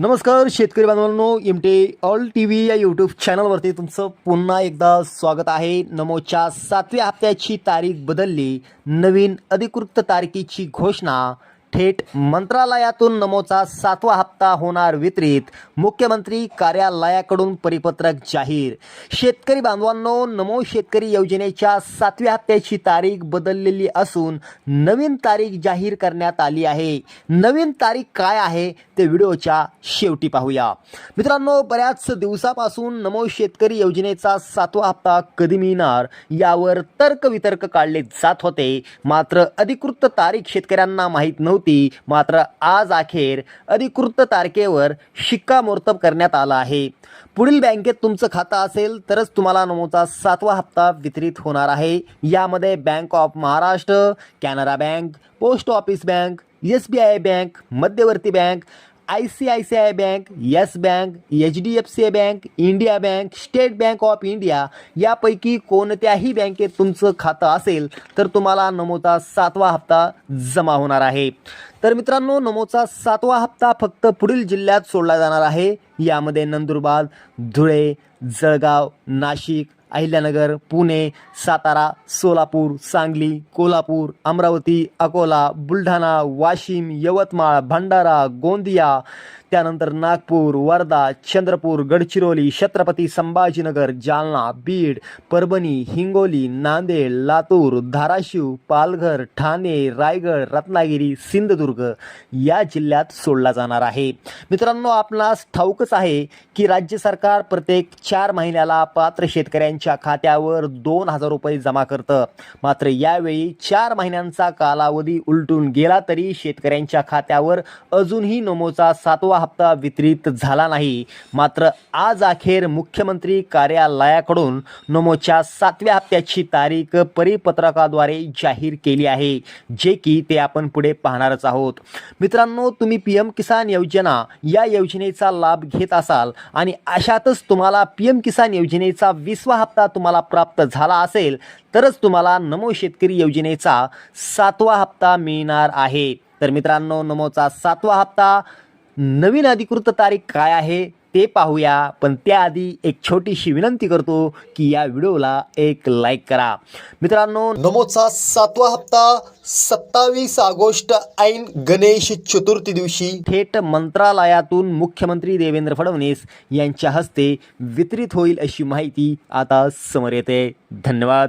नमस्कार शेतकरी बांधवांनो M T all T V या यूट्यूब चॅनलवरती तुमचं पुन्हा एकदा स्वागत आहे. नमोच्या सातव्या हप्त्याची तारीख बदलली. नवीन अधिकृत तारखेची घोषणा थेट मंत्रालयातून नमोचा सातवा हप्ता होणार वितरित. मुख्यमंत्री कार्यालयाकडून परिपत्रक जाहीर. शेतकरी बांधवांनो नमो शेतकरी योजनेच्या सातव्या हप्त्याची तारीख बदललेली असून नवीन तारीख जाहीर करण्यात आली आहे. नवीन तारीख काय आहे ते व्हिडिओच्या शेवटी पाहूया. मित्रांनो बऱ्याच दिवसापासून नमो शेतकरी योजनेचा सातवा हप्ता कधी मिळणार यावर तर्कवितर्क काढले जात होते. मात्र अधिकृत तारीख शेतकऱ्यांना माहीत नव्हती. मात्र आज अखेर अधिकृत तारखेवर शिक्कामोर्तब करण्यात आला आहे. पुढील बँकेत तुमचं खातं असेल तरच तुम्हाला नमोचा सातवा हप्ता वितरित होणार आहे. यामध्ये bank of Maharashtra Canara bank post office bank S B I bank मध्यवर्ती bank I C I C I bank yes bank H D F C bank India bank state bank of India यापैकी कोणत्याही बँकेत तुमचं खातं असेल तर तुम्हाला नमोचा सातवा हप्ता जमा होणार आहे. तर मित्रांनो नमोचा सातवा हप्ता फक्त पुढील जिल्ह्यात सोडला जाणार आहे. यामध्ये नंदुरबार धुळे जळगाव नाशिक अहिल्यानगर पुणे सातारा सोलापूर सांगली कोल्हापूर अमरावती अकोला बुलढाणा वाशिम यवतमाळ भंडारा गोंदिया त्यानंतर नागपूर वर्धा चंद्रपूर गडचिरोली छत्रपती संभाजीनगर जालना बीड परभणी हिंगोली नांदेड लातूर धाराशिव पालघर ठाणे रायगड रत्नागिरी सिंधुदुर्ग या जिल्ह्यात सोडला जाणार आहे. मित्रांनो आपणास ठाऊकच आहे की राज्य सरकार प्रत्येक चार महिन्याला पात्र शेतकऱ्यांच्या खात्यावर दोन हजार रुपये जमा करतं. मात्र यावेळी चार महिन्यांचा कालावधी उलटून गेला तरी शेतकऱ्यांच्या खात्यावर अजूनही नमोचा सातवा हप्ता वितरित झाला नाही. मात्र आज अखेर मुख्यमंत्री कार्यालयाकडून नमोच्या सातव्या हप्त्याची तारीख परिपत्रकाद्वारे जाहीर केली आहे जे की ते आपण पुढे पाहणारच आहोत. मित्रांनो तुम्ही पी एम किसान योजना या योजनेचा लाभ घेत असाल आणि अशातच तुम्हाला पी एम किसान योजनेचा विसवा हप्ता तुम्हाला प्राप्त झाला असेल तरच तुम्हाला नमो शेतकरी योजनेचा सातवा हप्ता मिळणार आहे. तर मित्रांनो नमोचा सातवा हप्ता नवीन अधिकृत तारीख काय आहे ते पाहूया. पण त्याआधी एक छोटीशी विनंती करतो की या व्हिडिओला एक लाईक करा. मित्रांनो नमोचा सातवा हप्ता सत्तावीस ऑगस्ट ऐन गणेश चतुर्थी दिवशी थेट मंत्रालयातून मुख्यमंत्री देवेंद्र फडणवीस यांच्या हस्ते वितरित होईल अशी माहिती आता समोर येते. धन्यवाद.